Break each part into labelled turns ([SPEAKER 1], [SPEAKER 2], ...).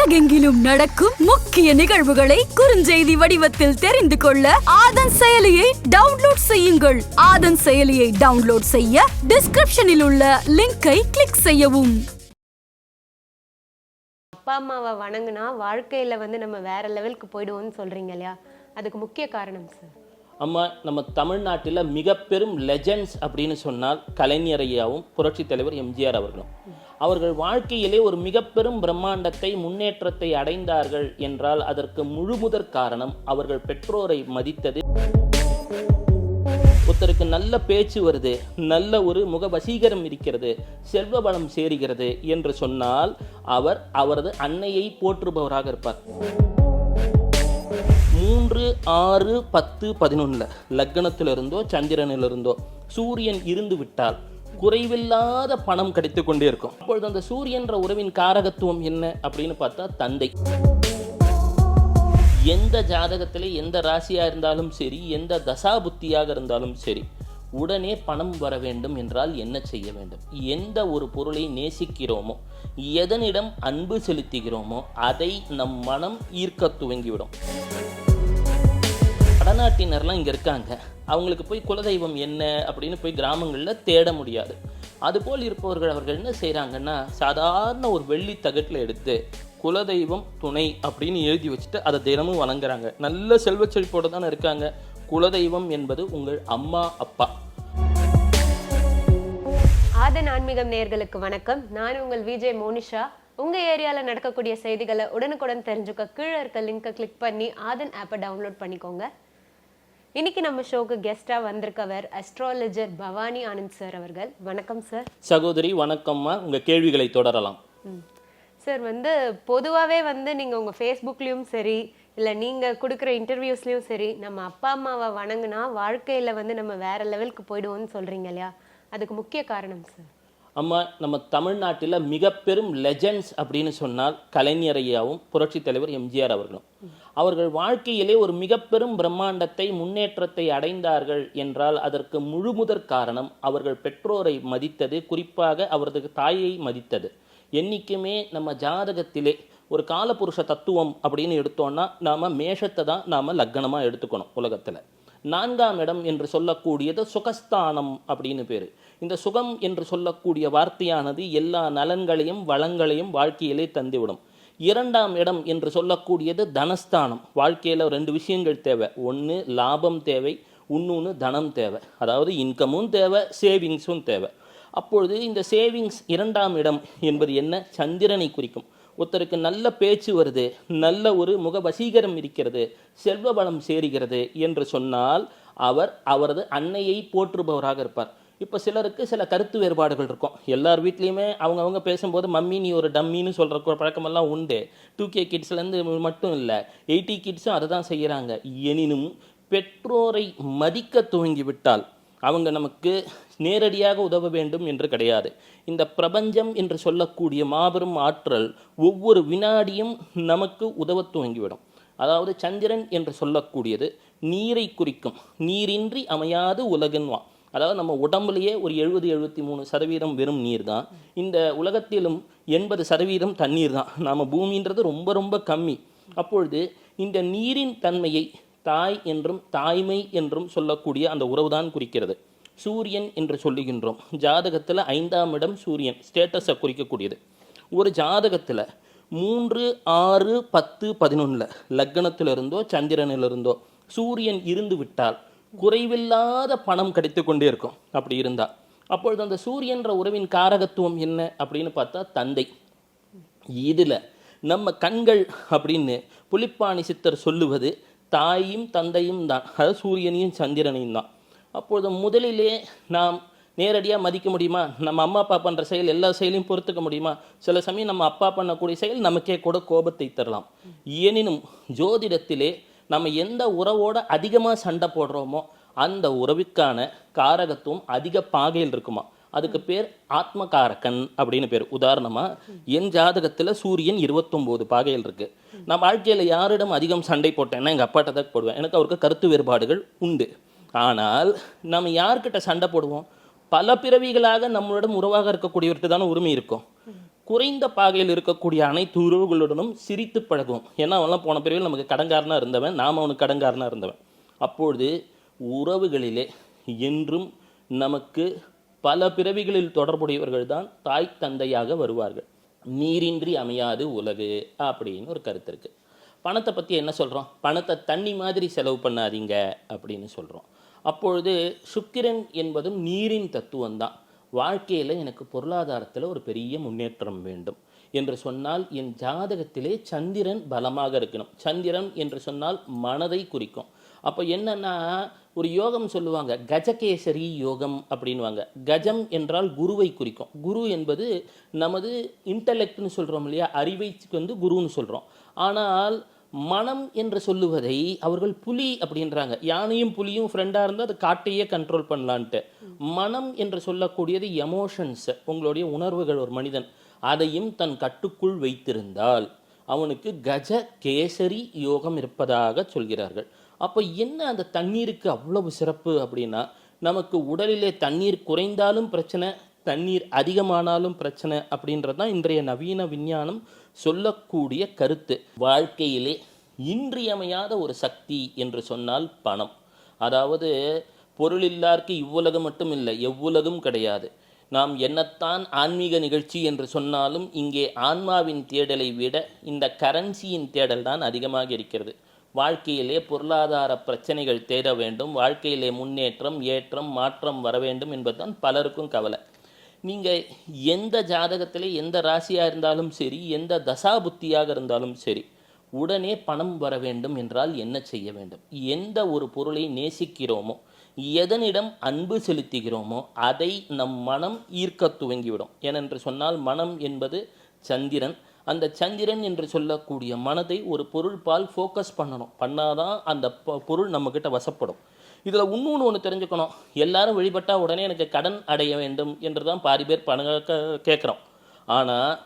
[SPEAKER 1] உலகெங்கிலும் நடக்கும் முக்கிய நிகழ்வுகளை குறுஞ்செய்தி வடிவத்தில் தெரிந்து கொள்ள ஆதன் செயலியை டவுன்லோட் செய்யுங்கள். ஆதன் செயலியை டவுன்லோட் செய்ய டிஸ்கிரிப்ஷனில் உள்ள லிங்கை கிளிக் செய்யவும்.
[SPEAKER 2] அப்பா அம்மாவை வணங்குனா வாழ்க்கையில வந்து நம்ம வேற லெவலுக்கு போயிடுவோம்னு சொல்றீங்க இல்லையா? அதுக்கு முக்கிய காரணம் சார்
[SPEAKER 3] அம்மா நம்ம தமிழ்நாட்டில் மிக பெரும் லெஜெண்ட்ஸ் அப்படின்னு சொன்னால் கலைஞர் ஐயாவும் புரட்சித் தலைவர் எம்ஜிஆர் அவர்களும். அவர்கள் வாழ்க்கையிலே ஒரு மிக பெரும் பிரம்மாண்டத்தை முன்னேற்றத்தை அடைந்தார்கள் என்றால் அதற்கு முழுமுதற் காரணம் அவர்கள் பெற்றோரை மதித்தது. ஒருத்தருக்கு நல்ல பேச்சு வருது நல்ல ஒரு முக வசீகரம் இருக்கிறது செல்வ பலம் சேருகிறது என்று சொன்னால் அவர் அவரது அன்னையை போற்றுபவராக இருப்பார். மூன்று ஆறு பத்து பதினொன்றில் லக்னத்திலிருந்தோ சந்திரனிலிருந்தோ சூரியன் இருந்து விட்டால் குறைவில்லாத பணம் கிடைத்து கொண்டே இருக்கும். அப்பொழுது அந்த சூரியன்ற உறவின் காரகத்துவம் என்ன அப்படின்னு பார்த்தா தந்தை. எந்த ஜாதகத்தில் எந்த ராசியாக இருந்தாலும் சரி எந்த தசா புத்தியாக இருந்தாலும் சரி உடனே பணம் வர வேண்டும் என்றால் என்ன செய்ய வேண்டும்? எந்த ஒரு பொருளை நேசிக்கிறோமோ எதனிடம் அன்பு செலுத்துகிறோமோ அதை நம் மனம் ஈர்க்க துவங்கிவிடும். வடநாட்டினர்லாம் இங்கே இருக்காங்க. அவங்களுக்கு போய் குலதெய்வம் என்ன அப்படின்னு போய் கிராமங்களில் தேட முடியாது. அதுபோல் இருப்பவர்கள் அவர்கள் என்ன செய்கிறாங்கன்னா சாதாரண ஒரு வெள்ளி தகட்டில் எடுத்து குலதெய்வம் துணை அப்படின்னு எழுதி வச்சுட்டு அதை தினமும் வணங்குறாங்க. நல்ல செல்வச் செழிப்போடு தானே இருக்காங்க. குலதெய்வம் என்பது உங்கள் அம்மா அப்பா.
[SPEAKER 2] ஆதன் ஆன்மீகம் நேயர்களுக்கு வணக்கம். நான் உங்கள் விஜய் மோனிஷா. உங்கள் ஏரியாவில் நடக்கக்கூடிய செய்திகளை உடனுக்குடன் தெரிஞ்சுக்க கீழே இருக்க லிங்கை கிளிக் பண்ணி ஆதன் ஆப்பை டவுன்லோட் பண்ணிக்கோங்க. இன்னைக்கு நம்ம ஷோக்கு கெஸ்டா வந்திருக்கவர் அஸ்ட்ராலஜர் பவானி ஆனந்த் சார் அவர்கள். வணக்கம் சார்
[SPEAKER 3] சகோதரி வணக்கம்மா. உங்கள் கேள்விகளை தொடரலாம்.
[SPEAKER 2] சார் வந்து பொதுவாகவே வந்து நீங்கள் உங்கள் ஃபேஸ்புக்லேயும் சரி இல்லை நீங்கள் கொடுக்குற இன்டர்வியூஸ்லேயும் சரி நம்ம அப்பா அம்மாவை வணங்குனா வாழ்க்கையில் வந்து நம்ம வேற லெவலுக்கு போயிடுவோம்னு சொல்கிறீங்க இல்லையா? அதுக்கு முக்கிய காரணம் சார்
[SPEAKER 3] நம்ம நம்ம தமிழ்நாட்டில் மிக பெரும் லெஜெண்ட்ஸ் அப்படின்னு சொன்னால் கலைஞர் ஐயாவும் புரட்சித் தலைவர் எம்ஜிஆர் அவர்களும். அவர்கள் வாழ்க்கையிலே ஒரு மிக பெரும் பிரம்மாண்டத்தை முன்னேற்றத்தை அடைந்தார்கள் என்றால் அதற்கு முழுமுதற் காரணம் அவர்கள் பெற்றோரை மதித்தது குறிப்பாக அவரது தாயை மதித்தது. என்றைக்குமே நம்ம ஜாதகத்திலே ஒரு காலபுருஷ தத்துவம் அப்படின்னு எடுத்தோன்னா நாம் மேஷத்தை தான் நாம் லக்னமாக எடுத்துக்கணும் உலகத்தில். நான்காம் இடம் என்று சொல்லக்கூடியது சுகஸ்தானம் அப்படின்னு பேர். இந்த சுகம் என்று சொல்லக்கூடிய வார்த்தையானது எல்லா நலன்களையும் வளங்களையும் வாழ்க்கையிலே தந்துவிடும். இரண்டாம் இடம் என்று சொல்லக்கூடியது தனஸ்தானம். வாழ்க்கையில் ரெண்டு விஷயங்கள் தேவை. ஒன்று லாபம் தேவை இன்னொன்று தனம் தேவை. அதாவது இன்கமும் தேவை சேவிங்ஸும் தேவை. அப்பொழுது இந்த சேவிங்ஸ் இரண்டாம் இடம் என்பது என்ன? சந்திரனை குறிக்கும். ஒருத்தருக்கு நல்ல பேச்சு வருது நல்ல ஒரு முக வசீகரம் இருக்கிறது செல்வ வளம் சேருகிறது என்று சொன்னால் அவர் அவரது அன்னையை போற்றுபவராக இருப்பார். இப்போ சிலருக்கு சில கருத்து வேறுபாடுகள் இருக்கும். எல்லார் வீட்லேயுமே அவங்கவுங்க பேசும்போது மம்மி நீ ஒரு டம்மின்னு சொல்கிற பழக்கமெல்லாம் உண்டு. டூ கே கிட்ஸ்லேருந்து மட்டும் இல்லை. எயிட்டி கிட்ஸும் அதை தான் செய்கிறாங்க எனினும் பெற்றோரை மதிக்க துவங்கிவிட்டால் அவங்க நமக்கு நேரடியாக உதவ வேண்டும் என்று கிடையாது. இந்த பிரபஞ்சம் என்று சொல்லக்கூடிய மாபெரும் ஆற்றல் ஒவ்வொரு வினாடியும் நமக்கு உதவ துவங்கிவிடும். அதாவது சந்திரன் என்று சொல்லக்கூடியது நீரை குறிக்கும். நீரின்றி அமையாது உலகன்வா அதாவது நம்ம உடம்புலயே ஒரு எழுபது எழுபத்தி மூணு சதவீதம் வெறும் நீர் தான் இந்த உலகத்திலும் எண்பது சதவீதம் தண்ணீர் தான் நாம் பூமின்றது ரொம்ப ரொம்ப கம்மி. அப்பொழுது இந்த நீரின் தன்மையை தாய் என்றும் தாய்மை என்றும் சொல்லக்கூடிய அந்த உறவுதான் குறிக்கிறது. சூரியன் என்று சொல்லுகின்றோம். ஜாதகத்தில் ஐந்தாம் இடம் சூரியன் ஸ்டேட்டஸை குறிக்கக்கூடியது. ஒரு ஜாதகத்தில் மூன்று ஆறு பத்து பதினொன்றில் லக்னத்திலிருந்தோ சந்திரனிலிருந்தோ சூரியன் இருந்து விட்டால் குறைவில்லாத பணம் கிடைத்து கொண்டே இருக்கும். அப்படி இருந்தால் அப்பொழுது அந்த சூரியன்ற உறவின் காரகத்துவம் என்ன அப்படின்னு பார்த்தா தந்தை. இதில் நம்ம கண்கள் அப்படின்னு புலிப்பாணி சித்தர் சொல்லுவது தாயும் தந்தையும் தான். அதாவது சூரியனையும் சந்திரனையும் தான். அப்பொழுது முதலிலே நாம் நேரடியாக மதிக்க முடியுமா? நம்ம அம்மா அப்பா பண்ணுற செயல் எல்லா செயலையும் பொறுத்துக்க முடியுமா? சில சமயம் நம்ம அப்பா பண்ணக்கூடிய செயல் நமக்கே கூட கோபத்தை தரலாம். எனினும் ஜோதிடத்திலே நம்ம எந்த உறவோட அதிகமாக சண்டை போடுறோமோ அந்த உறவுக்கான காரகத்துவம் அதிக பாகையில் இருக்குமா? அதுக்கு பேர் ஆத்மகாரகன் அப்படின்னு பேர். உதாரணமாக என் ஜாதகத்தில் சூரியன் இருபத்தொம்போது பாகையில் இருக்குது நான் வாழ்க்கையில் யாரிடம் அதிகம் சண்டை போட்டேன்னா எங்கள் அப்பாட்ட தான் போடுவேன். எனக்கு அவருக்கு கருத்து வேறுபாடுகள் உண்டு. ஆனால் நம்ம யார்கிட்ட சண்டை போடுவோம்? பல பிறவிகளாக நம்மளிடம் உறவாக இருக்கக்கூடியவர்கிட்ட தானே உரிமை இருக்கும். குறைந்த பாகையில் இருக்கக்கூடிய அனைத்து உறவுகளுடனும் சிரித்து பழகும் ஏன்னா அவன்லாம் போன பிறவில் நமக்கு கடங்காரனாக இருந்தவன் நாம் அவனுக்கு கடங்காரனாக இருந்தவன். அப்பொழுது உறவுகளிலே என்றும் நமக்கு பல பிறவிகளில் தொடர்புடையவர்கள் தான் தாய் தந்தையாக வருவார்கள். நீரின்றி அமையாது உலகு அப்படின்னு ஒரு கருத்து இருக்குது பணத்தை பற்றி என்ன சொல்கிறோம் பணத்தை தண்ணி மாதிரி செலவு பண்ணாதீங்க அப்படின்னு சொல்கிறோம் அப்பொழுது சுக்கிரன் என்பதும் நீரின் தத்துவம் தான். வாழ்க்கையில் எனக்கு பொருளாதாரத்தில் ஒரு பெரிய முன்னேற்றம் வேண்டும் என்று சொன்னால் என் ஜாதகத்திலே சந்திரன் பலமாக இருக்கணும். சந்திரன் என்று சொன்னால் மனதை குறிக்கும். அப்போ என்னன்னா ஒரு யோகம் சொல்லுவாங்க கஜகேசரி யோகம் அப்படின்வாங்க கஜம் என்றால் குருவை குறிக்கும். குரு என்பது நமது இன்டலெக்ட்னு சொல்கிறோம் இல்லையா அறிவை வந்து குருன்னு சொல்கிறோம் ஆனால் மனம் என்று சொல்லுவதை அவர்கள் புலி அப்படின்றாங்க. யானையும் புலியும் ஃப்ரெண்டாக இருந்தால் அது காட்டையே கண்ட்ரோல் பண்ணலான்ட்டு. மனம் என்று சொல்லக்கூடியது எமோஷன்ஸ் உங்களுடைய உணர்வுகள் ஒரு மனிதன். அதையும் தன் கட்டுக்குள் வைத்திருந்தால் அவனுக்கு கஜ கேசரி யோகம் இருப்பதாக சொல்கிறார்கள். அப்போ என்ன அந்த தண்ணீருக்கு அவ்வளவு சிறப்பு அப்படின்னா நமக்கு உடலிலே தண்ணீர் குறைந்தாலும் பிரச்சனை தண்ணீர் அதிகமானாலும் பிரச்சனை அப்படின்றது தான் இன்றைய நவீன விஞ்ஞானம் சொல்லக்கூடிய கருத்து. வாழ்க்கையிலே இன்றியமையாத ஒரு சக்தி என்று சொன்னால் பணம். அதாவது பொருள் இல்லாருக்கு இவ்வுலகம் மட்டும் இல்லை எவ்வுலகும் கிடையாது. நாம் என்னத்தான் ஆன்மீக நிகழ்ச்சி என்று சொன்னாலும் இங்கே ஆன்மாவின் தேடலை விட இந்த கரன்சியின் தேடல் தான் அதிகமாக இருக்கிறது. வாழ்க்கையிலே பொருளாதார பிரச்சனைகள் தேட வேண்டும் வாழ்க்கையிலே முன்னேற்றம் ஏற்றம் மாற்றம் வர வேண்டும் என்பதுதான் பலருக்கும் கவலை. நீங்கள் எந்த ஜாதகத்திலே எந்த ராசியாக இருந்தாலும் சரி எந்த தசாபுத்தியாக இருந்தாலும் சரி உடனே பணம் வர வேண்டும் என்றால் என்ன செய்ய வேண்டும்? எந்த ஒரு பொருளை நேசிக்கிறோமோ எதனிடம் அன்பு செலுத்துகிறோமோ அதை நம் மனம் ஈர்க்க துவங்கிவிடும். ஏனென்று சொன்னால் மனம் என்பது சந்திரன். அந்த சந்திரன் என்று சொல்லக்கூடிய மனதை ஒரு பொருள் பால் ஃபோக்கஸ் பண்ணணும். பண்ணாதான் அந்த பொ- பொருள் நம்மக்கிட்ட வசப்படும். இதில் இன்னொன்று ஒன்று தெரிஞ்சுக்கணும். எல்லாரும் வழிபட்டால் உடனே எனக்கு கடன் அடைய வேண்டும் என்று தான் பாதி பேர் பணம் கேட்குறோம் ஆனால்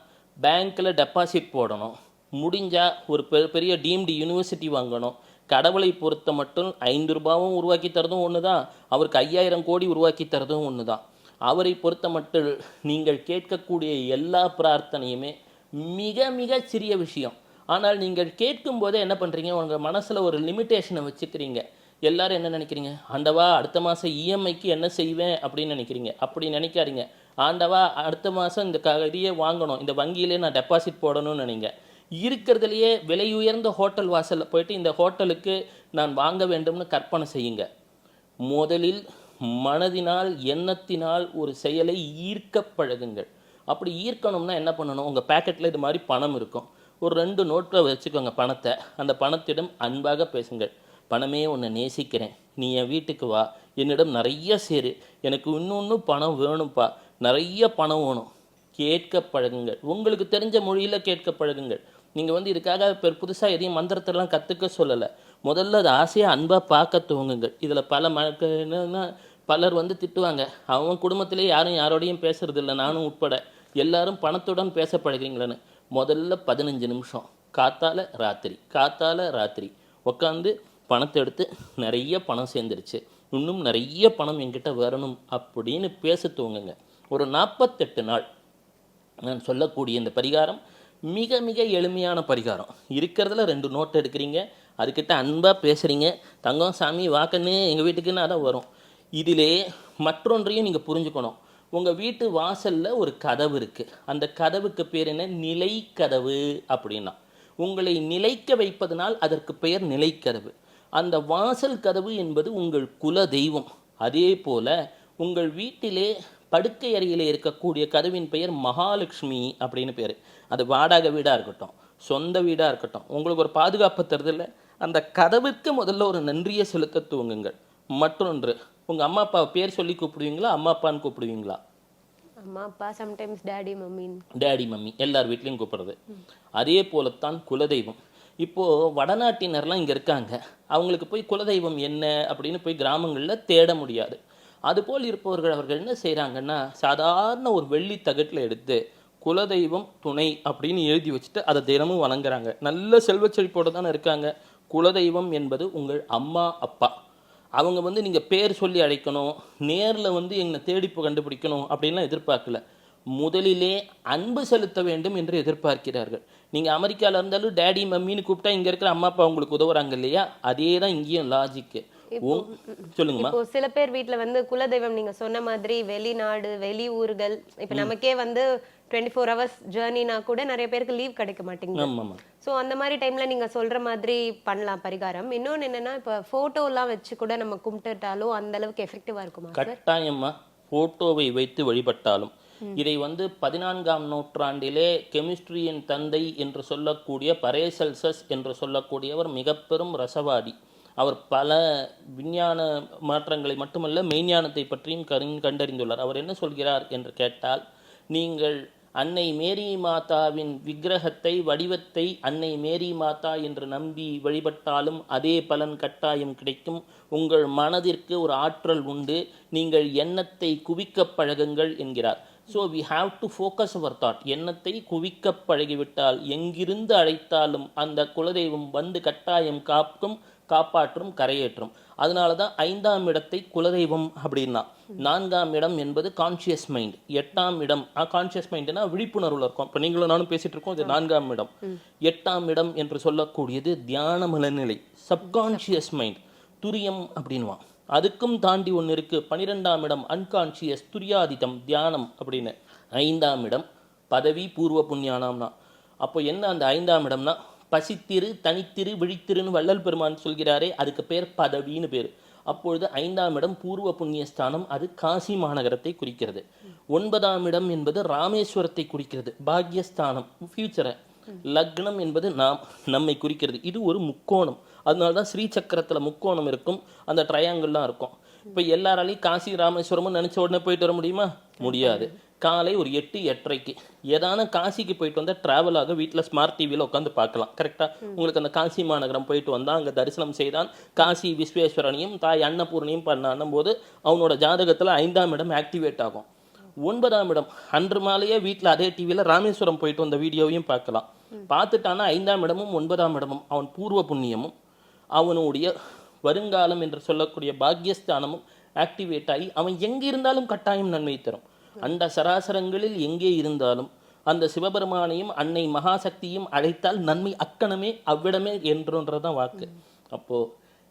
[SPEAKER 3] பேங்க்கில் டெபாசிட் போடணும். முடிஞ்சால் ஒரு பெ- பெரிய டீம்டு யூனிவர்சிட்டி வாங்கணும். கடவுளை பொறுத்த மட்டும் ஐந்து ரூபாவும் உருவாக்கி தரதும் ஒன்று தான் அவருக்கு ஐயாயிரம் கோடி உருவாக்கி தரதும் ஒன்று தான் அவரை பொறுத்த மட்டும் நீங்கள் கேட்கக்கூடிய எல்லா பிரார்த்தனையுமே மிக மிக சிறிய விஷயம். ஆனால் நீங்கள் கேட்கும் போதே என்ன பண்ணுறீங்க உங்கள் மனசில் ஒரு லிமிட்டேஷனை வச்சுக்கிறீங்க. எல்லாரும் என்ன நினைக்கிறீங்க? ஆண்டவா அடுத்த மாதம் இஎம்ஐக்கு என்ன செய்வேன் அப்படின்னு நினைக்கிறீங்க? அப்படி நினைக்காதீங்க. ஆண்டவா அடுத்த மாதம் இந்த கதையே வாங்கணும். இந்த வங்கியிலே நான் டெபாசிட் போடணும்னு நினைங்க. இருக்கிறதுலையே விலை உயர்ந்த ஹோட்டல் வாசலில் போயிட்டு இந்த ஹோட்டலுக்கு நான் வாங்க வேண்டும்னு கற்பனை செய்யுங்க. முதலில் மனதினால் எண்ணத்தினால் ஒரு செயலை ஈர்க்க பழகுங்கள். அப்படி ஈர்க்கணும்னா என்ன பண்ணணும்? உங்கள் பேக்கெட்டில் இது மாதிரி பணம் இருக்கும். ஒரு ரெண்டு நோட்டில் வச்சுக்கோங்க பணத்தை. அந்த பணத்திடம் அன்பாக பேசுங்கள். பணமே உன்னை நேசிக்கிறேன். நீ என் வீட்டுக்கு வா. என்னிடம் நிறைய சேரு. எனக்கு இன்னொன்று பணம் வேணும்ப்பா. நிறைய பணம் வேணும். கேட்க பழகுங்கள். உங்களுக்கு தெரிஞ்ச மொழியில் கேட்க பழகுங்கள். நீங்கள் வந்து இதுக்காக பெரு புதுசாக எதையும் மந்திரத்தெல்லாம் கற்றுக்க சொல்லலை. முதல்ல அது ஆசையாக அன்பாக பார்க்க துவங்குங்கள். இதில் பல ம என்னன்னா பலர் வந்து திட்டுவாங்க. அவன் குடும்பத்திலே யாரும் யாரோடையும் பேசுறது இல்லை நானும் உட்பட. எல்லாரும் பணத்துடன் பேச பழகுறீங்களேன்னு முதல்ல பதினஞ்சு நிமிஷம். காத்தால ராத்திரி காத்தால ராத்திரி. உட்காந்து பணத்தை எடுத்து நிறைய பணம் சேர்ந்துருச்சு. இன்னும் நிறைய பணம் என்கிட்ட வரணும் அப்படின்னு பேச துவங்குங்க. ஒரு நாற்பத்தெட்டு நாள் நான் சொல்லக்கூடிய இந்த பரிகாரம் மிக மிக எளிமையான பரிகாரம். இருக்கிறதுல ரெண்டு நோட் எடுக்கிறீங்க. அதுக்கிட்ட அன்பாக பேசுகிறீங்க தங்கம் சாமி வாக்கன்னு எங்கள் வீட்டுக்குன்னு அதான் வரும். இதிலே மற்றொன்றையும் நீங்கள் புரிஞ்சுக்கணும். உங்கள் வீட்டு வாசலில் ஒரு கதவு இருக்குது அந்த கதவுக்கு பேர் என்ன? நிலை கதவு அப்படின்னா. உங்களை நிலைக்க வைப்பதனால் அதற்கு பெயர் நிலைக்கதவு. அந்த வாசல் கதவு என்பது உங்கள் குல தெய்வம். அதே போல் உங்கள் வீட்டிலே படுக்கை அறையில் இருக்கக்கூடிய கதவின் பெயர் மகாலட்சுமி அப்படின்னு பேர். அது வாடகை வீடாக இருக்கட்டும் சொந்த வீடாக இருக்கட்டும். உங்களுக்கு ஒரு பாதுகாப்பு தருதில்லை? அந்த கதவுக்கு முதல்ல ஒரு நன்றியை செலுத்த துவங்குங்கள். மற்றொன்று உங்கள் அம்மா அப்பா பேர் சொல்லி கூப்பிடுவீங்களா? அம்மா அப்பான்னு கூப்பிடுவீங்களா?
[SPEAKER 2] அம்மா அப்பா சம்டைம்ஸ் டேடி மம்மின்
[SPEAKER 3] டேடி மம்மி எல்லார் வீட்லேயும் கூப்பிடுறது. அதே போலத்தான் குலதெய்வம். இப்போது வடநாட்டினர்லாம் இங்கே இருக்காங்க. அவங்களுக்கு போய் குலதெய்வம் என்ன அப்படின்னு போய் கிராமங்களில் தேட முடியாது. அதுபோல் இருப்பவர்கள் அவர்கள் என்ன செய்கிறாங்கன்னா சாதாரண ஒரு வெள்ளி தகட்டில் எடுத்து குலதெய்வம் துணை அப்படின்னு எழுதி வச்சுட்டு அதை தினமும் வணங்குறாங்க. நல்ல செல்வச் செழிப்போட தானே இருக்காங்க. குலதெய்வம் என்பது உங்கள் அம்மா அப்பா. அவங்க வந்து நீங்கள் பேர் சொல்லி அழைக்கணும் நேரில் வந்து எங்களை தேடி இப்போ கண்டுபிடிக்கணும் அப்படின்லாம் எதிர்பார்க்கல. முதலிலே அன்பு செலுத்த வேண்டும் என்று எதிர்பார்க்கிறார்கள். நீங்கள் அமெரிக்காவில் இருந்தாலும் டேடி மம்மின்னு கூப்பிட்டா இங்கே இருக்கிற அம்மா அப்பா உங்களுக்கு உதவுறாங்க இல்லையா? அதே தான் இங்கேயும் லாஜிக்கு சொல்லுங்கம்மா.
[SPEAKER 2] இப்போ சில பேர் வீட்ல வந்து குலதெய்வம் நீங்க சொன்ன மாதிரி வெளிநாடு வெளி ஊர்கள் இப்ப நமக்கே வந்து டுவெண்ட்டி ஃபோர் ஹவர்ஸ் ஜேர்னினா கூட நிறைய பேருக்கு லீவ் கிடைக்க மாட்டேங்குது. சோ அந்த மாதிரி டைம்ல நீங்க சொல்ற மாதிரி பண்ணலாம் பரிகாரம். இன்னொன்னு என்னன்னா இப்ப போட்டோ எல்லாம் வச்சு கூட நம்ம கும்பிட்டுட்டாலும் அந்த அளவுக்கு எஃபெக்டிவா இருக்குமா
[SPEAKER 3] கட்டாயமா போட்டோவை வைத்து வழிபட்டாலும். இதை வந்து பதினான்காம் நூற்றாண்டிலே கெமிஸ்ட்ரியின் தந்தை என்று சொல்லக்கூடிய பரேசல்சஸ் என்று சொல்லக்கூடியவர் மிக பெரும் ரசவாதி. அவர் பல விஞ்ஞான மாற்றங்களை மட்டுமல்ல மெய்ஞானத்தை பற்றியும் கண் கண்டறிந்துள்ளார். அவர் என்ன சொல்கிறார் என்று கேட்டால் நீங்கள் அன்னை மேரி மாதாவின் விக்கிரகத்தை வடிவத்தை அன்னை மேரி மாதா என்று நம்பி வழிபட்டாலும் அதே பலன் கட்டாயம் கிடைக்கும். உங்கள் மனதிற்கு ஒரு ஆற்றல் உண்டு. நீங்கள் எண்ணத்தை குவிக்கப் பழகுங்கள் என்கிறார். So we have to focus our thought எண்ணத்தை குவிக்கப் பழகிவிட்டால் எங்கிருந்து அழைத்தாலும் அந்த குலதெய்வம் வந்து கட்டாயம் காக்கும். காப்பாற்றும் கரையேற்றும். அதனால தான் ஐந்தாம் இடத்தை குலதெய்வம் அப்படின்னா நான்காம் இடம் என்பது கான்ஷியஸ் மைண்ட் எட்டாம் இடம் கான்ஷியஸ் மைண்ட்னா விழிப்புணர்வுல இருக்கும். இப்போ நீங்களும் நானும் பேசிட்டு இருக்கோம் இது நான்காம் இடம். எட்டாம் இடம் என்று சொல்லக்கூடியது தியான மனநிலை சப்கான்ஷியஸ் மைண்ட் துரியம் அப்படின்வான் அதுக்கும் தாண்டி ஒன்று இருக்கு. பனிரெண்டாம் இடம் அன்கான்ஷியஸ் துரியாதிதம் தியானம் அப்படின்னு. ஐந்தாம் இடம் பதவி பூர்வ புண்ணியானம்னா. அப்போ என்ன அந்த ஐந்தாம் இடம்னா பசித்திரு தனித்திரு விழித்திருன்னு வள்ளல் பெருமான் சொல்கிறாரே அதுக்கு பேர் பதவின்னு பேர். அப்பொழுது ஐந்தாம் இடம் பூர்வ புண்ணியஸ்தானம் அது காசி மாநகரத்தை குறிக்கிறது. ஒன்பதாம் இடம் என்பது ராமேஸ்வரத்தை குறிக்கிறது பாக்யஸ்தானம் ஃபியூச்சரை லக்னம் என்பது நாம் நம்மை குறிக்கிறது. இது ஒரு முக்கோணம். அதனால தான் ஸ்ரீ சக்கரத்துல முக்கோணம் இருக்கும் அந்த ட்ரையாங்கிள்லாம் இருக்கும். இப்போ எல்லாராலையும் காசி ராமேஸ்வரமும் நினைச்ச உடனே போயிட்டு வர முடியுமா? முடியாது. காலை ஒரு எட்டு எட்டரைக்கு. ஏதான காசிக்கு போயிட்டு வந்தால் travel ஆக வீட்டில் ஸ்மார்ட் டிவியில் உட்காந்து பார்க்கலாம் கரெக்டாக உங்களுக்கு அந்த காசி மாநகரம் போயிட்டு வந்தால் அங்கே தரிசனம் செய்தான். காசி விஸ்வேஸ்வரனையும் தாய் அன்னபூர்ணியும் பண்ண போது அவனோட ஜாதகத்தில் ஐந்தாம் இடம் ஆக்டிவேட் ஆகும். ஒன்பதாம் இடம் அன்று மாலையே வீட்டில் அதே டிவியில் ராமேஸ்வரம் போயிட்டு வந்த வீடியோவையும் பார்க்கலாம் பார்த்துட்டானா ஐந்தாம் இடமும் ஒன்பதாம் இடமும். அவன் பூர்வ புண்ணியமும் அவனுடைய வருங்காலம் என்று சொல்லக்கூடிய பாக்யஸ்தானமும் ஆக்டிவேட் ஆகி அவன் எங்கே இருந்தாலும் கட்டாயம் நன்மை தரும். அண்ட சராசரங்களில் எங்கே இருந்தாலும் அந்த சிவபெருமானையும் அன்னை மகாசக்தியும் அழைத்தால் நன்மை அக்கணமே அவ்விடமே என்றுன்றதான் வாக்கு. அப்போ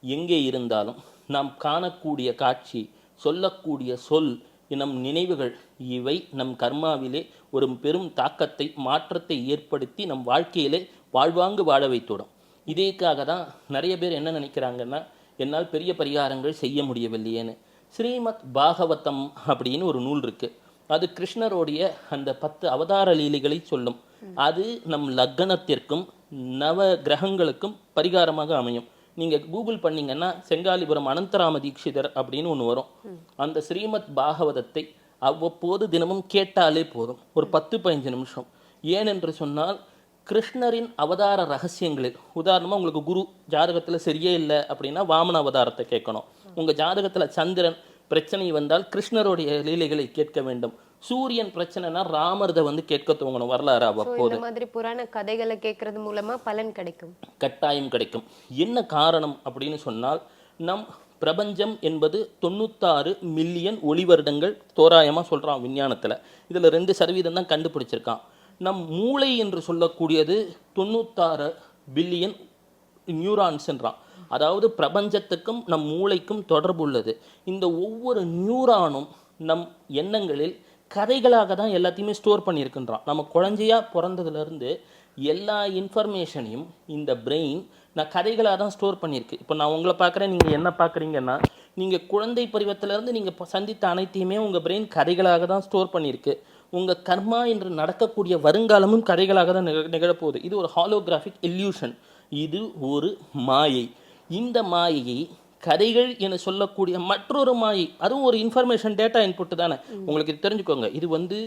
[SPEAKER 3] எங்கே இருந்தாலும் நாம் காணக்கூடிய காட்சி சொல்லக்கூடிய சொல் நம் நினைவுகள் இவை நம் கர்மாவிலே ஒரு பெரும் தாக்கத்தை மாற்றத்தை ஏற்படுத்தி நம் வாழ்க்கையிலே வாழ்வாங்கு வாழ வைத்துவிடும். இதேக்காக தான் நிறைய பேர் என்ன நினைக்கிறாங்கன்னா என்னால் பெரிய பரிகாரங்கள் செய்ய முடியவில்லையேன்னு. ஸ்ரீமத் பாகவதம் அப்படின்னு ஒரு நூல் இருக்குது அது கிருஷ்ணருடைய அந்த பத்து அவதார லீலைகளை சொல்லும். அது நம் லக்னத்திற்கும் நவ கிரகங்களுக்கும் பரிகாரமாக அமையும். நீங்க கூகுள் பண்ணீங்கன்னா செங்காலிபுரம் அனந்தராம தீட்சிதர் அப்படின்னு ஒன்று வரும். அந்த ஸ்ரீமத் பாகவதத்தை அவ்வப்போது தினமும் கேட்டாலே போதும். ஒரு பத்து பதினஞ்சு நிமிஷம். ஏனென்று சொன்னால் கிருஷ்ணரின் அவதார ரகசியங்களில் உதாரணமாக உங்களுக்கு குரு ஜாதகத்தில் சரியே இல்லை அப்படின்னா வாமன அவதாரத்தை கேட்கணும். உங்கள் ஜாதகத்தில் சந்திரன் பிரச்சனை வந்தால் கிருஷ்ணருடைய லீலைகளை கேட்க வேண்டும். சூரியன் பிரச்சனைனா ராமர்தை வந்து கேட்க துவங்கணும் வரலாறு அவ்வப்போது
[SPEAKER 2] இந்த மாதிரி புராண கதைகளை கேட்கறது மூலமா பலன் கிடைக்கும்.
[SPEAKER 3] கட்டாயம் கிடைக்கும். என்ன காரணம் அப்படின்னு சொன்னால் நம் பிரபஞ்சம் என்பது தொண்ணூத்தாறு மில்லியன் ஒளி வருடங்கள் தோராயமாக சொல்கிறான் விஞ்ஞானத்தில். இதில் ரெண்டு சதவீதம் தான் கண்டுபிடிச்சிருக்கான். நம் மூளை என்று சொல்லக்கூடியது தொண்ணூத்தாறு பில்லியன் நியூரான்ஸ்ன்றான். அதாவது பிரபஞ்சத்துக்கும் நம் மூளைக்கும் தொடர்பு உள்ளது. இந்த ஒவ்வொரு நியூரானும் நம் எண்ணங்களில் கதைகளாக தான் எல்லாத்தையுமே ஸ்டோர் பண்ணியிருக்கின்றான். நம்ம குழந்தையா பிறந்ததுலேருந்து எல்லா இன்ஃபர்மேஷனையும் இந்த பிரெயின் நான் கதைகளாக தான் ஸ்டோர் பண்ணியிருக்கு. இப்போ நான் உங்களை பார்க்குறேன் நீங்கள் என்ன பார்க்குறீங்கன்னா நீங்கள் குழந்தை பருவத்திலேருந்து நீங்கள் சந்தித்த அனைத்தையுமே உங்கள் பிரெயின் கதைகளாக தான் ஸ்டோர் பண்ணியிருக்கு. உங்கள் கர்மா என்று நடக்கக்கூடிய வருங்காலமும் கதைகளாக தான் நிக நிகழப்போகுது. இது ஒரு ஹாலோகிராஃபிக் எல்யூஷன் இது ஒரு மாயை. இந்த மாயையை கதைகள் என சொல்லக்கூடிய மற்றொரு மாயை அதுவும் ஒரு இன்ஃபர்மேஷன் டேட்டா இன்புட் தானே? உங்களுக்கு தெரிஞ்சுக்கோங்க. இது வந்து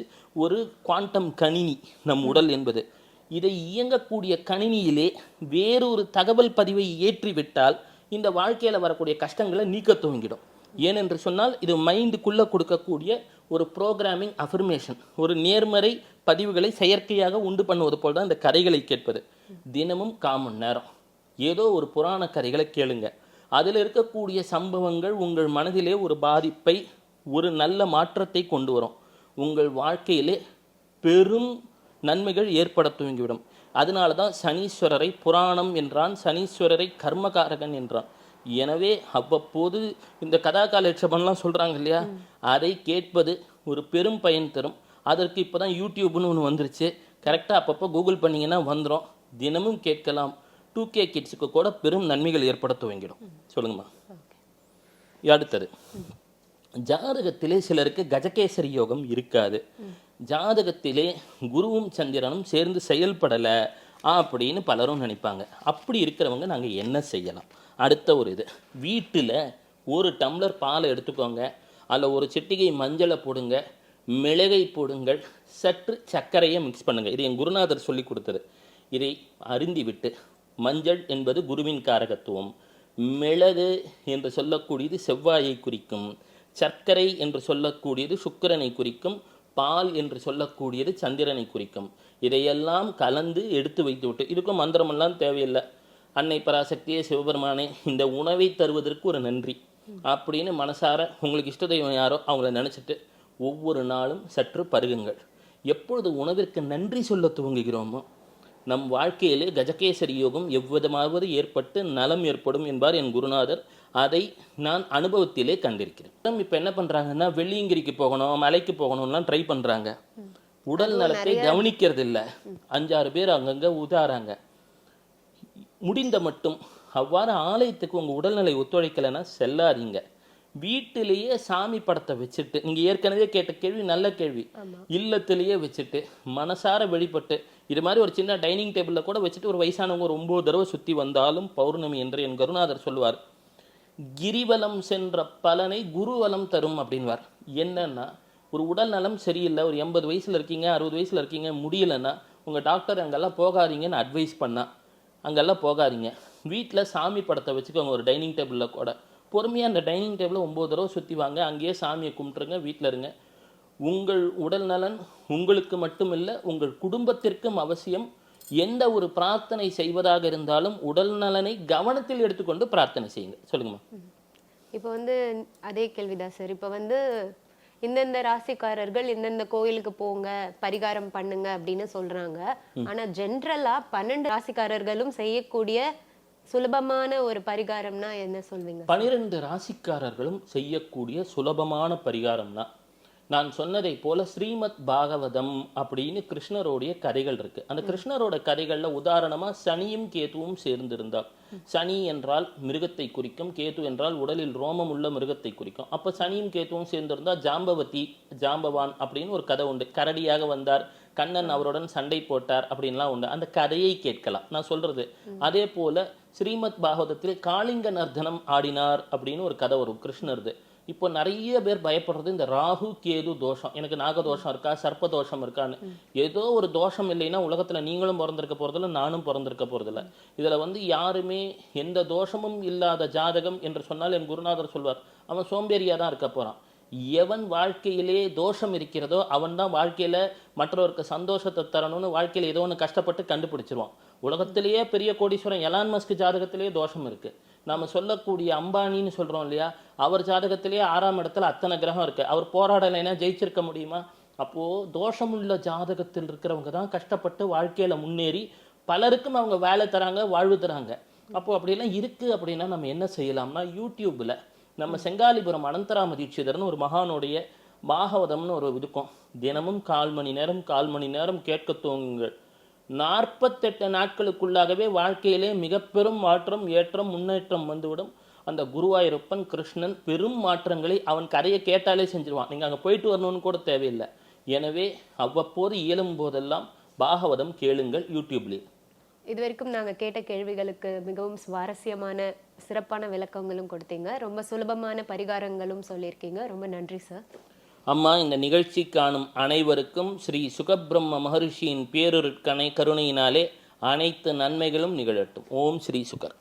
[SPEAKER 3] ஒரு குவாண்டம் கணினி நம் உடல் என்பது. இதை இயங்கக்கூடிய கணினியிலே வேறொரு தகவல் பதிவை ஏற்றிவிட்டால் இந்த வாழ்க்கையில வரக்கூடிய கஷ்டங்களை நீக்க துவங்கிடும். ஏனென்று சொன்னால் இது மைண்டுக்குள்ள கொடுக்கக்கூடிய ஒரு ப்ரோக்ராமிங் அஃபர்மேஷன் ஒரு நேர்மறை பதிவுகளை செயற்கையாக உண்டு பண்ணுவது போல் தான் இந்த கதைகளை கேட்பது. தினமும் காமன் நேரம். ஏதோ ஒரு புராண கதைகளை கேளுங்க. அதில் இருக்கக்கூடிய சம்பவங்கள் உங்கள் மனதிலே ஒரு பாதிப்பை ஒரு நல்ல மாற்றத்தை கொண்டு வரும். உங்கள் வாழ்க்கையிலே பெரும் நன்மைகள் ஏற்பட துவங்கிவிடும். அதனால தான் சனீஸ்வரரை புராணம் என்றான் சனீஸ்வரரை கர்மகாரகன் என்றான். எனவே அவ்வப்போது இந்த கதா காலட்சேபம்லாம் சொல்றாங்க இல்லையா? அதை கேட்பது ஒரு பெரும் பயன் தரும். அதற்கு இப்போ தான் யூடியூப்னு ஒன்று வந்துருச்சு. கரெக்டாக அப்பப்போ கூகுள் பண்ணீங்கன்னா வந்துடும் தினமும் கேட்கலாம். டூ கே கிட்ஸுக்கு கூட பெரும் நன்மைகள் ஏற்பட துவங்கிடும். சொல்லுங்கம்மா. அடுத்தது. ஜாதகத்திலே சிலருக்கு கஜகேசரி யோகம் இருக்காது. ஜாதகத்திலே குருவும் சந்திரனும் சேர்ந்து செயல்படலை அப்படின்னு பலரும் நினைப்பாங்க. அப்படி இருக்கிறவங்க நாங்கள் என்ன செய்யலாம்? அடுத்த ஒரு இது. வீட்டில் ஒரு டம்ளர் பாலை எடுத்துக்கோங்க. அதில் ஒரு சிட்டிகை மஞ்சளை போடுங்க. மிளகை போடுங்கள். சற்று சர்க்கரையை மிக்ஸ் பண்ணுங்க. இது என் குருநாதர் சொல்லி கொடுத்தது. இதை அருந்தி விட்டு மஞ்சள் என்பது குருவின் காரகத்துவம். மிளகு என்று சொல்லக்கூடியது செவ்வாயை குறிக்கும். சர்க்கரை என்று சொல்லக்கூடியது சுக்கிரனை குறிக்கும். பால் என்று சொல்லக்கூடியது சந்திரனை குறிக்கும். இதையெல்லாம் கலந்து எடுத்து வைத்து விட்டு இதுக்கும் மந்திரமெல்லாம் தேவையில்லை. அன்னை பராசக்தியே சிவபெருமானே இந்த உணவை தருவதற்கு ஒரு நன்றி. அப்படின்னு மனசார உங்களுக்கு இஷ்ட தெய்வம் யாரோ அவங்கள நினச்சிட்டு ஒவ்வொரு நாளும் சற்று பருகுங்கள். எப்பொழுது உணவிற்கு நன்றி சொல்ல துவங்குகிறோமோ நம் வாழ்க்கையிலே கஜகேசரி யோகம் எவ்விதமாவது ஏற்பட்டு நலம் ஏற்படும் என்பார் என் குருநாதர். அதை நான் அனுபவத்திலே கண்டிருக்கிறேன். இப்போ என்ன பண்றாங்கன்னா வெள்ளியங்கிரிக்கு போகணும் மலைக்கு போகணும்லாம் ட்ரை பண்றாங்க. உடல் நலத்தை கவனிக்கிறது இல்ல அஞ்சாறு பேர் அங்கங்க உதாராங்க முடிந்த மட்டும் அவ்வாறு ஆலயத்துக்கு உங்க உடல்நிலை ஒத்துழைக்கலைன்னா செல்லாதீங்க. வீட்டிலேயே சாமி படத்தை வச்சுட்டு நீங்க ஏற்கனவே கேட்ட கேள்வி நல்ல கேள்வி. இல்லத்திலேயே வச்சுட்டு மனசார வெளிப்பட்டு இது மாதிரி ஒரு சின்ன டைனிங் டேபிள்ல கூட வச்சுட்டு ஒரு வயசானவங்க ஒரு ஒன்பது தடவை சுத்தி வந்தாலும் பௌர்ணமி என்று என் கருணாதர் சொல்லுவார். கிரிவலம் சென்ற பலனை குருவலம் தரும் அப்படின்வார். என்னன்னா ஒரு உடல் நலம் சரியில்லை ஒரு எண்பது வயசுல இருக்கீங்க அறுபது வயசுல இருக்கீங்க முடியலன்னா உங்க டாக்டர் அங்கெல்லாம் போகாதீங்கன்னு அட்வைஸ் பண்ணா. அங்கெல்லாம் போகாதீங்க. வீட்டில் சாமி படத்தை வச்சுக்கோங்க ஒரு டைனிங் டேபிளில் கூட. பொறுமையாக அந்த டைனிங் டேபிளை ஒம்பது தடவை சுற்றி வாங்க. அங்கேயே சாமியை கும்பிட்டுருங்க வீட்டில் இருங்க. உங்கள் உடல் நலன் உங்களுக்கு மட்டுமில்லை உங்கள் குடும்பத்திற்கும் அவசியம். எந்த ஒரு பிரார்த்தனை செய்வதாக இருந்தாலும் உடல் நலனை கவனத்தில் எடுத்துக்கொண்டு பிரார்த்தனை செய்யுங்க. சொல்லுங்கம்மா.
[SPEAKER 2] இப்போ வந்து அதே கேள்விதான் சார் இப்போ வந்து இந்தந்த ராசிக்காரர்கள் இந்தந்த கோயிலுக்கு போங்க பரிகாரம் பண்ணுங்க அப்படின்னு சொல்றாங்க. ஆனா ஜென்ரலா பன்னெண்டு ராசிக்காரர்களும் செய்யக்கூடிய சுலபமான ஒரு பரிகாரம்னா என்ன சொல்வீங்க?
[SPEAKER 3] பனிரெண்டு ராசிக்காரர்களும் செய்யக்கூடிய சுலபமான பரிகாரம்னா நான் சொன்னதை போல ஸ்ரீமத் பாகவதம் அப்படின்னு கிருஷ்ணருடைய கதைகள் இருக்கு. அந்த கிருஷ்ணரோட கதைகள்ல உதாரணமா சனியும் கேதுவும் சேர்ந்திருந்தால் சனி என்றால் மிருகத்தை குறிக்கும் கேது என்றால் உடலில் ரோமம் உள்ள மிருகத்தை குறிக்கும். அப்ப சனியும் கேதுவும் சேர்ந்திருந்தா ஜாம்பவதி ஜாம்பவான் அப்படின்னு ஒரு கதை உண்டு. கரடியாக வந்தார் கண்ணன் அவருடன் சண்டை போட்டார் அப்படின்லாம் உண்டு. அந்த கதையை கேட்கலாம். நான் சொல்றது அதே போல ஸ்ரீமத் பாகவதத்தில் காளிங்க நர்தனம் ஆடினார் அப்படின்னு ஒரு கதை வரும் கிருஷ்ணர்து. இப்போ நிறைய பேர் பயப்படுறது இந்த ராகு கேது தோஷம். எனக்கு நாக தோஷம் இருக்கா சர்ப்ப தோஷம் இருக்கான்னு. ஏதோ ஒரு தோஷம் இல்லைன்னா உலகத்தில் நீங்களும் பிறந்திருக்க போகிறதில்ல நானும் பிறந்திருக்க போகிறதில்ல இதில் வந்து யாருமே எந்த தோஷமும் இல்லாத ஜாதகம் என்று சொன்னால் என் குருநாதர் சொல்வார். அவன் சோம்பேறியாக தான் இருக்க போகிறான் எவன் வாழ்க்கையிலே தோஷம் இருக்கிறதோ அவன் தான் வாழ்க்கையில் மற்றவருக்கு சந்தோஷத்தை தரணும்னு வாழ்க்கையில் ஏதோ ஒன்று கஷ்டப்பட்டு கண்டுபிடிச்சிருவான். உலகத்திலேயே பெரிய கோடீஸ்வரன் எலான் மஸ்க் ஜாதகத்திலேயே தோஷம் இருக்குது நாம் சொல்லக்கூடிய அம்பானின்னு சொல்கிறோம் இல்லையா? அவர் ஜாதகத்திலேயே ஆறாம் இடத்துல அத்தனை கிரகம் இருக்குது அவர் போராடலைன்னா ஜெயிச்சிருக்க முடியுமா? அப்போது தோஷமுள்ள ஜாதகத்தில் இருக்கிறவங்க தான் கஷ்டப்பட்டு வாழ்க்கையில் முன்னேறி பலருக்கும் அவங்க வேலை தராங்க வாழ்வு தராங்க. அப்போது அப்படிலாம் இருக்குது அப்படின்னா நம்ம என்ன செய்யலாம்னா யூடியூப்பில் நம்ம செங்காலிபுரம் அனந்தராம தீட்சிதர்னு ஒரு மகானுடைய பாகவதம்னு ஒரு இருக்கும். தினமும் கால் மணி நேரம் கால் மணி நேரம் கேட்க தூங்குங்கள். நாற்பத்தெட்டு நாட்களுக்குள்ளாகவே வாழ்க்கையிலே மிக பெரும் மாற்றம் ஏற்றம் முன்னேற்றம் வந்துவிடும். அந்த குருவாயூரப்பன் கிருஷ்ணன் பெரும் மாற்றங்களை அவன் கதையை கேட்டாலே செஞ்சிருவான். நீங்கள் அங்கே போயிட்டு வரணும்னு கூட தேவையில்லை. எனவே அவ்வப்போது இயலும் போதெல்லாம் பாகவதம் கேளுங்கள் யூடியூப்லேயே
[SPEAKER 2] இதுவரைக்கும் நாங்கள் கேட்ட கேள்விகளுக்கு மிகவும் சுவாரஸ்யமான சிறப்பான விளக்கங்களும் கொடுத்தீங்க. ரொம்ப சுலபமான பரிகாரங்களும் சொல்லியிருக்கீங்க. ரொம்ப நன்றி சார்.
[SPEAKER 3] அம்மா இந்த நிகழ்ச்சி காணும் அனைவருக்கும் ஸ்ரீ சுகபிரம்ம மகரிஷியின் பேரொருட்கணை கருணையினாலே அனைத்து நன்மைகளும் நிகழட்டும். ஓம் ஸ்ரீ சுகர்.